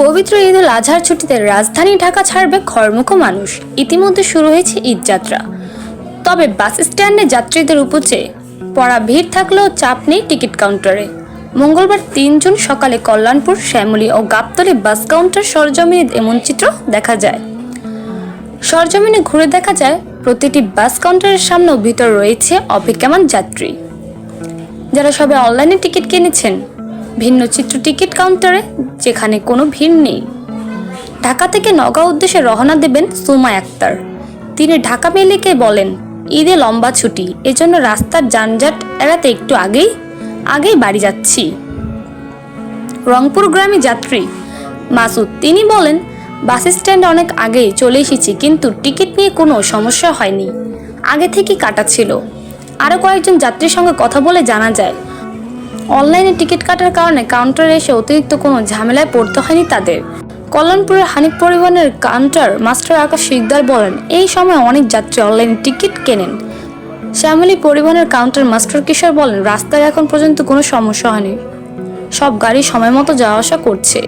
পবিত্র ঈদ উল আজহার ছুটিতে রাজধানী ঢাকা ছাড়বে খড়মুখো মানুষ। ইতিমধ্যে শুরু হয়েছে ঈদ যাত্রা। তবে বাস স্ট্যান্ডে যাত্রীদের উপচে পড়া ভিড় থাকলেও চাপ নেই টিকিট কাউন্টারে। মঙ্গলবার তিন জুন সকালে কল্যাণপুর, শ্যামলী ও গাবতলী বাস কাউন্টার সরজমিনে এমন চিত্র দেখা যায়। সরজমিনে ঘুরে দেখা যায়, প্রতিটি বাস কাউন্টারের সামনে ভিতর রয়েছে অপেক্ষমান যাত্রী। যারা সবে অনলাইনে টিকিট কিনেছেন ভিন্ন চিত্র টিকিট কাউন্টারে, যেখানে কোনো ভিড় নেই। ঢাকা থেকে নগাঁও উদ্দেশ্যে রওনা দেবেন সুমা আক্তার। তিনি ঢাকা মেলিকে বলেন, ঈদে লম্বা ছুটি, এজন্য রাস্তার যানজট এড়াতে একটু আগেই আগেই বাড়ি যাচ্ছি। রংপুর গ্রামে যাত্রী মাসুদ, তিনি বলেন, বাস স্ট্যান্ড অনেক আগেই চলে এসেছি, কিন্তু টিকিট নিয়ে কোনো সমস্যা হয়নি। আগে থেকেই কাটা ছিল। আরও কয়েকজন যাত্রীর সঙ্গে কথা বলে জানা যায় অনলাইনে টিকিট কাটার কারণে কাউন্টারে এসে অতিরিক্ত কোনো ঝামেলায় পড়তে হয়নি তাদের। কল্যাণপুরের হানিফ পরিবহনের কাউন্টার মাস্টার আকাশ শিকদার বলেন, এই সময় অনেক যাত্রী অনলাইনে টিকিট কেনেন। শ্যামলী পরিবহনের কাউন্টার মাস্টার কিশোর বলেন, রাস্তায় এখন পর্যন্ত কোনো সমস্যা হয়নি। সব গাড়ি সময় মতো যাওয়া আসা করছে।